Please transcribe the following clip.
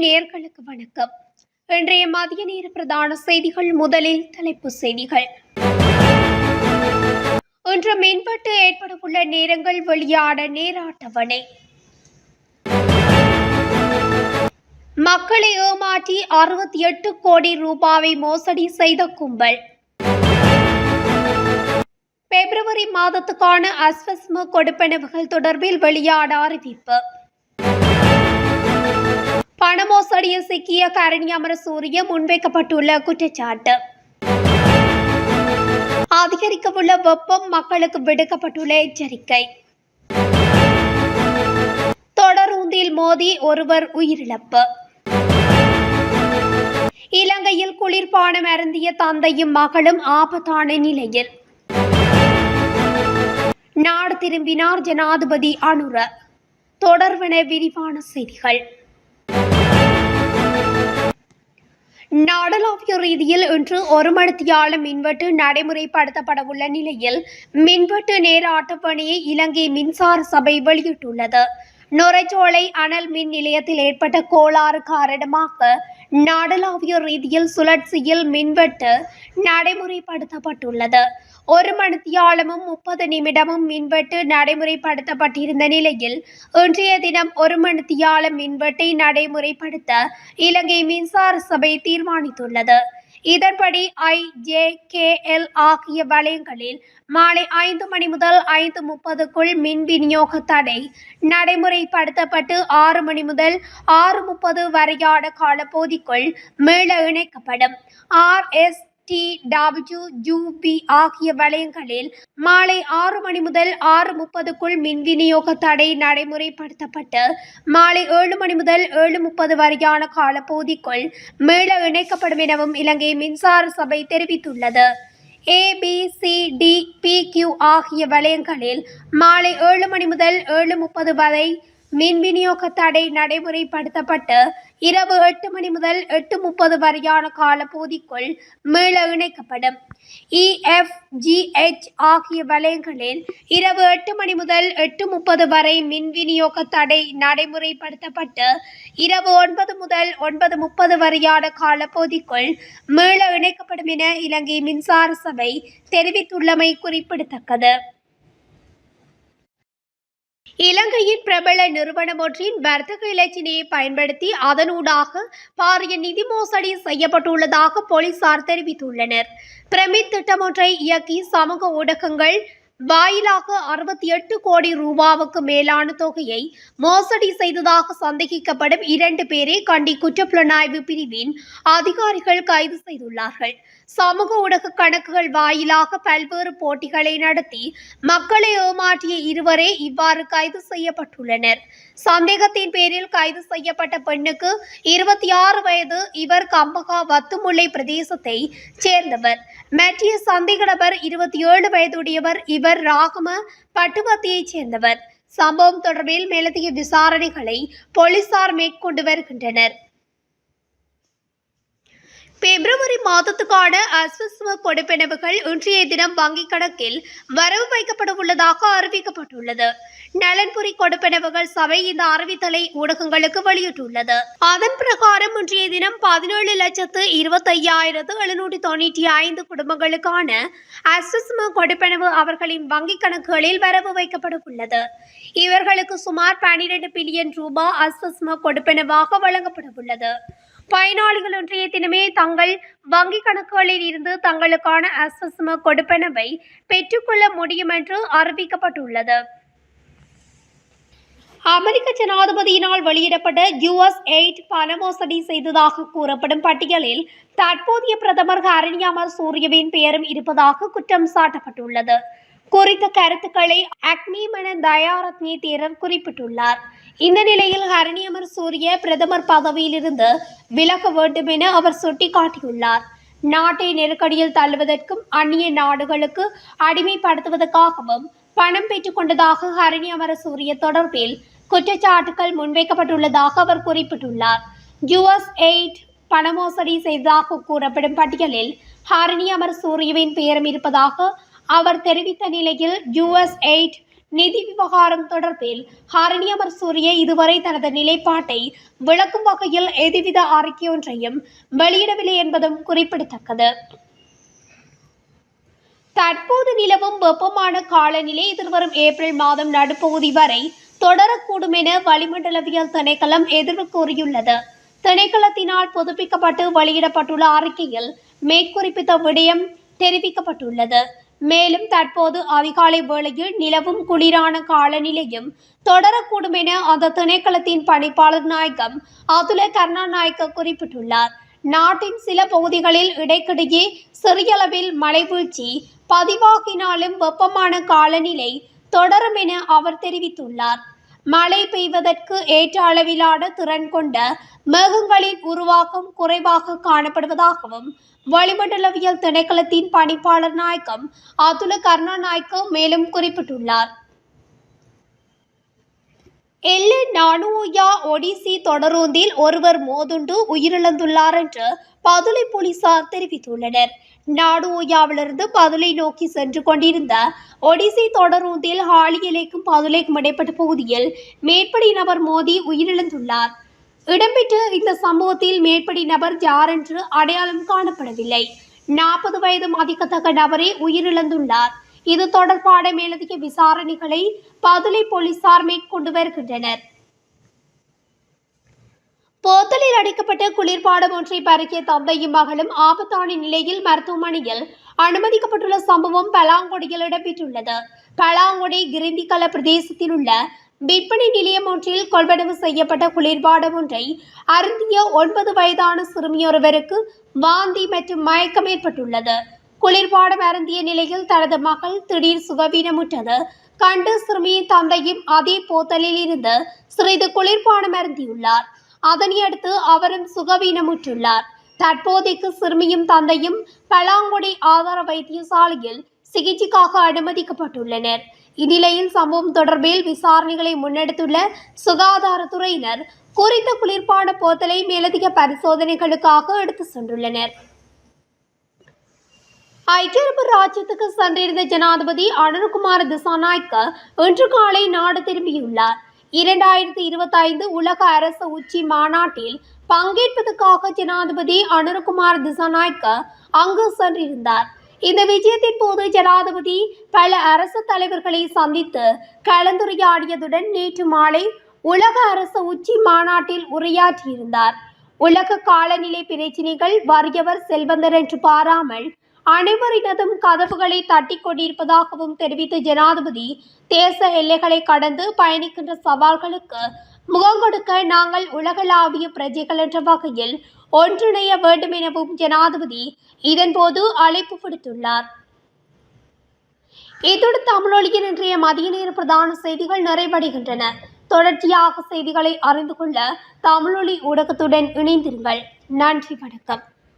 நேர்களுக்கு வணக்கம். இன்றைய மதிய நேர பிரதான செய்திகள் முதலில் தலைப்பு செய்திகள். இன்று மின்வெட்டு ஏற்படவுள்ள நேரங்கள் வெளியான நேர அட்டவணை. மக்களை ஏமாற்றி அறுபத்தி எட்டு கோடி ரூபாவை மோசடி செய்த கும்பல். பிப்ரவரி மாதத்துக்கான அஸ்வஸ்ம கொடுப்பனவுகள் தொடர்பில் வெளியான அறிவிப்பு. பணமோசடியில் சிக்கிய கரணி அமரசூரிய முன்வைக்கப்பட்டுள்ள குற்றச்சாட்டு. அதிகரிக்கவுள்ள வெப்பம் மக்களுக்கு விடுக்கப்பட்டுள்ள எச்சரிக்கை. தொடரூந்தில் மோதி ஒருவர் உயிரிழப்பு. இலங்கையில் குளிர்பானம் அருந்திய தந்தையும் மகளும் ஆபத்தான நிலையில். நாடு திரும்பினார் ஜனாதிபதி அனுர. தொடர்வன விரிவான செய்திகள். நாடளாவிய ரீதியில் இன்று ஒரு மணித்தியால மின்வெட்டு நடைமுறைப்படுத்தப்படவுள்ள நிலையில் மின்வெட்டு நேர அட்டப்பணியை இலங்கை மின்சார சபை வெளியிட்டுள்ளது. நுரைச்சோலை அனல் மின் நிலையத்தில் ஏற்பட்ட கோளாறு காரணமாக நாடளாவிய ரீதியில் சுழற்சியில் மின்வெட்டு நடைமுறைப்படுத்தப்பட்டுள்ளது. ஒரு மணித்தியாலமும் முப்பது நிமிடமும் மின்வெட்டு நடைமுறைப்படுத்தப்பட்டிருந்த நிலையில் இன்றைய தினம் ஒரு மணித்தியால மின்வெட்டை நடைமுறைப்படுத்த இலங்கை மின்சார சபை தீர்மானித்துள்ளது. இதன்படி ஐ ஜே கே எல் ஆகிய வலயங்களில் மாலை ஐந்து மணி முதல் ஐந்து முப்பதுக்குள் மின் விநியோக தடை நடைமுறைப்படுத்தப்பட்டு ஆறு மணி முதல் ஆறு முப்பது வரையான காலப்பகுதிக்குள் மீள இணைக்கப்படும். R S T W U P ஆகிய வளையங்களில் மாலை ஆறு மணி முதல் ஆறு முப்பதுக்குள் மின் விநியோக தடை நடைமுறைப்படுத்தப்பட்டு மாலை ஏழு மணி முதல் ஏழு முப்பது வரையான காலப்பகுதிக்குள் மீள இணைக்கப்படும் எனவும் இலங்கை மின்சார சபை தெரிவித்துள்ளது. A B C D P Q ஆகிய வளையங்களில் மாலை ஏழு மணி முதல் ஏழு முப்பது வரை மின் விநியோக தடை நடைமுறைப்படுத்தப்பட்டு இரவு எட்டு மணி முதல் எட்டு முப்பது வரையான காலப்பகுதிக்குள் மீள இணைக்கப்படும். இஎஃப்ஜிஹெச் ஆகிய வலயங்களில் இரவு எட்டு மணி முதல் எட்டு முப்பது வரை மின் விநியோக தடை நடைமுறைப்படுத்தப்பட்டு இரவு ஒன்பது முதல் ஒன்பது முப்பது வரையான காலப்பகுதிக்குள் மீள இணைக்கப்படும் என இலங்கை மின்சார சபை தெரிவித்துள்ளமை குறிப்பிடத்தக்கது. இலங்கையின் பிரபல நிறுவனம் ஒன்றின் வர்த்தக இலச்சினையை பயன்படுத்தி அதனூடாக பாரிய நிதி மோசடி செய்யப்பட்டுள்ளதாக போலீசார் தெரிவித்துள்ளனர். பிரமித் திட்டம் ஒன்றை இயக்கி சமூக ஊடகங்கள் வாயிலாக அறுபத்தி எட்டு கோடி ரூபாவுக்கு மேலான தொகையை மோசடி செய்ததாக சந்தேகிக்கப்படும் இரண்டு பேரை கண்டி குற்றப்புலனாய்வு பிரிவின் அதிகாரிகள் கைது செய்துள்ளார்கள். சமூக ஊடக கணக்குகள் வாயிலாக பல்வேறு போட்டிகளை நடத்தி மக்களை ஏமாற்றிய இருவரே இவ்வாறு கைது செய்யப்பட்டுள்ளனர். சந்தேகத்தின் பேரில் கைது செய்யப்பட்ட பெண்ணுக்கு இருபத்தி ஆறு வயது இவர் கம்பகா வத்துமுல்லை பிரதேசத்தை சேர்ந்தவர். மற்றிய சந்தேக நபர் இருபத்தி ஏழு வயதுடையவர் இவர் ராகம பட்டுபத்தியைச் சேர்ந்தவர். சம்பவம் தொடர்பில் மேலதிக விசாரணைகளை போலீசார் மேற்கொண்டு வருகின்றனர். பிப்ரவரி மாதத்துக்கான அஸ்வஸ்ம கொடுப்பனவுகள் இன்றைய தினம் வங்கிக் கணக்கில் வரவு வைக்கப்பட உள்ளதாக அறிவிக்கப்பட்டுள்ளது. நலன்புரி கொடுப்பனவுகள் சபை இந்த அறிவித்தலை ஊடகங்களுக்கு வெளியிட்டுள்ளது. அதன் பிரகாரம் இன்றைய தினம் பதினேழு லட்சத்து இருபத்தையாயிரத்து எழுநூற்றி தொண்ணூற்றி ஐந்து குடும்பங்களுக்கான அஸ்வஸ்ம கொடுப்பனவு அவர்களின் வங்கிக் கணக்குகளில் வரவு வைக்கப்பட உள்ளது. இவர்களுக்கு சுமார் பனிரெண்டு பில்லியன் ரூபாய் அஸ்வஸ்ம கொடுப்பனவாக வழங்கப்பட உள்ளது. பயனாளிகள் இன்றைய தினமே தங்கள் வங்கி கணக்குகளில் இருந்து தங்களுக்கான அஸ்வசம கொடுப்பனவை பெற்றுக்கொள்ள முடியும் என்று அறிவிக்கப்பட்டுள்ளது. அமெரிக்க ஜனாதிபதியினால் வெளியிடப்பட்ட யுஎஸ் எயிட் பண மோசடி செய்ததாக கூறப்படும் பட்டியலில் தற்போதைய பிரதமர் ஹரண்யாமர் சூரியவின் பெயரும் இருப்பதாக குற்றம் சாட்டப்பட்டுள்ளது. குறித்த கருத்துக்களை அக்னி மன தயாரத்னி தேரர் குறிப்பிட்டுள்ளார். இந்த நிலையில் ஹரணியமர் சூரிய பிரதமர் பதவியிலிருந்து விலக வேண்டும் என அவர் சுட்டிக்காட்டியுள்ளார். நாட்டை நெருக்கடியில் தள்ளுவதற்கும் அந்நிய நாடுகளுக்கு அடிமைப்படுத்துவதற்காகவும் பணம் பெற்றுக்கொண்டதாக ஹரணி அமரசூரிய தொடர்பில் குற்றச்சாட்டுகள் முன்வைக்கப்பட்டுள்ளதாக அவர் குறிப்பிட்டுள்ளார். யுஎஸ் எயிட் பணமோசடி செய்ததாக கூறப்படும் பட்டியலில் ஹரணி அமர் சூரியவின் பெயரும் இருப்பதாக அவர் தெரிவித்த நிலையில் யுஎஸ் எயிட் நிதி விவகாரம் தொடர்பில் ஹரணி அமர் சூரிய இதுவரை தனது நிலைப்பாட்டை விளக்கும் வகையில் எதுவித அறிக்கையொன்றையும் வெளியிடவில்லை என்பதும் குறிப்பிடத்தக்கது. தற்போது நிலவும் வெப்பமான காலநிலை எதிர்வரும் ஏப்ரல் மாதம் நடுப்பகுதி வரை தொடரக்கூடும் என வளிமண்டலவியல் திணைக்களம் எதிர்வு கூறியுள்ளது. திணைக்களத்தினால் புதுப்பிக்கப்பட்டு வெளியிடப்பட்டுள்ள அறிக்கையில் மேற்குறிப்பிட்ட விடயம் தெரிவிக்கப்பட்டுள்ளது. மேலும் தற்போது அதிகாலை வேளையில் நிலவும் குளிரான காலநிலையும் தொடரக்கூடும் என அந்த திணைக்களத்தின் பணிப்பாளர் நாயகம் அதுல கருணாநாயக்க குறிப்பிட்டுள்ளார். நாட்டின் சில பகுதிகளில் இடைக்கிடையே சிறியளவில் மழை வீழ்ச்சி பதிவாகினாலும் வெப்பமான காலநிலை தொடரும் என அவர் தெரிவித்துள்ளார். மழை பெய்வதற்கு ஏற்ற அளவிலான திறன் கொண்ட மேகங்களின் உருவாக்கம் குறைவாக காணப்படுவதாகவும் வளிமண்டலவியல் திணைக்களத்தின் பணிப்பாளர் நாயக்கம் அதுல கருணாநாயக்க மேலும் குறிப்பிட்டுள்ளார். எல்ல நானுயா ஒடிசி தொடரூந்தில் ஒருவர் மோதுண்டு உயிரிழந்துள்ளார் என்று பதுளை போலீசார் தெரிவித்துள்ளனர். நாடுஓயாவிலிருந்து பதுளை நோக்கி சென்று கொண்டிருந்த ஒடிசி தொடரூந்தில் ஹாலியலைக்கும் பதுளைக்கும் இடைப்பட்ட பகுதியில் மேற்படி நபர் மோதி உயிரிழந்துள்ளார். இடம்பெற்ற இந்த சம்பவத்தில் மேற்படி நபர் யார் என்று அடையாளம் காணப்படவில்லை. நாற்பது வயது மதிக்கத்தக்க நபரே உயிரிழந்துள்ளார். இது தொடர்பான மேலதிக விசாரணைகளை பதுளை போலீசார் மேற்கொண்டு வருகின்றனர். போத்தலில் அடைக்கப்பட்ட குளிர்பாடம் ஒன்றை பறக்கிய தந்தையும் மகளும் ஆபத்தான நிலையில் மருத்துவமனையில் அனுமதிக்கப்பட்டுள்ள சம்பவம் பலாங்குடியில் இடம்பெற்றுள்ளது. பலாங்குடி கிரிந்திகல பிரதேசத்தில் உள்ள விற்பனை நிலையம் ஒன்றில் கொள்வனவு செய்யப்பட்ட குளிர்பாடம் ஒன்றை அருந்திய ஒன்பது வயதான சிறுமியொருவருக்கு வாந்தி மற்றும் மயக்கம் ஏற்பட்டுள்ளது. குளிர்பாடம் அருந்திய நிலையில் தனது மகள் திடீர் சுகவீனமுற்றது. கண்டு சிறுமியின் தந்தையும் அதே போத்தலில் இருந்து சிறிது குளிர்பானம் அருந்தியுள்ளார். அதனையடுத்து அவரும் சுகவீனமுற்றுள்ளார். தற்போதைக்கு சிறுமியும் தந்தையும் பலாங்குடி ஆதார வைத்தியசாலையில் சிகிச்சைக்காக அனுமதிக்கப்பட்டுள்ளனர். இந்நிலையில் சம்பவம் தொடர்பில் விசாரணைகளை முன்னெடுத்துள்ள சுகாதாரத்துறையினர் குறித்த குளிர்பான போத்தலை மேலதிக பரிசோதனைகளுக்காக எடுத்து சென்றுள்ளனர். ஐக்கிய அரபு ராஜ்யத்துக்கு சென்றிருந்த ஜனாதிபதி அனுர்குமார் திசாநாய்க்கு இன்று காலை நாடு திரும்பியுள்ளார். இரண்டாயிரத்தி இருபத்தி ஐந்து உலக அரசு உச்சி மாநாட்டில் பங்கேற்பதற்காக ஜனாதிபதி அனுர்குமார் திசாநாயக்க அங்கு சென்றிருந்தார். இந்த விஜயத்தின் போது ஜனாதிபதி பல அரசு தலைவர்களை சந்தித்து கலந்துரையாடியதுடன் நேற்று மாலை உலக அரசு உச்சி மாநாட்டில் உரையாற்றியிருந்தார். உலக காலநிலை பிரச்சினைகள் வறியவர் செல்வந்தர் என்று பாராமல் அனைவரினதும் கதவுகளை தட்டி கொண்டிருப்பதாகவும் தெரிவித்த ஜனாதிபதி தேச எல்லைகளை கடந்து பயணிக்கின்ற சவால்களுக்கு முகங்கொடுக்க நாங்கள் உலகளாவிய பிரஜைகள் என்ற வகையில் ஒன்றிணைய வேண்டும் எனவும் ஜனாதிபதி இதன்போது அழைப்பு விடுத்துள்ளார். இதோடு தமிழொலியின் இன்றைய மதிய நேர பிரதான செய்திகள் நிறைவடைகின்றன. தொடர்ச்சியாக செய்திகளை அறிந்து கொள்ள தமிழொலி ஊடகத்துடன் இணைந்திருங்கள். நன்றி வணக்கம்.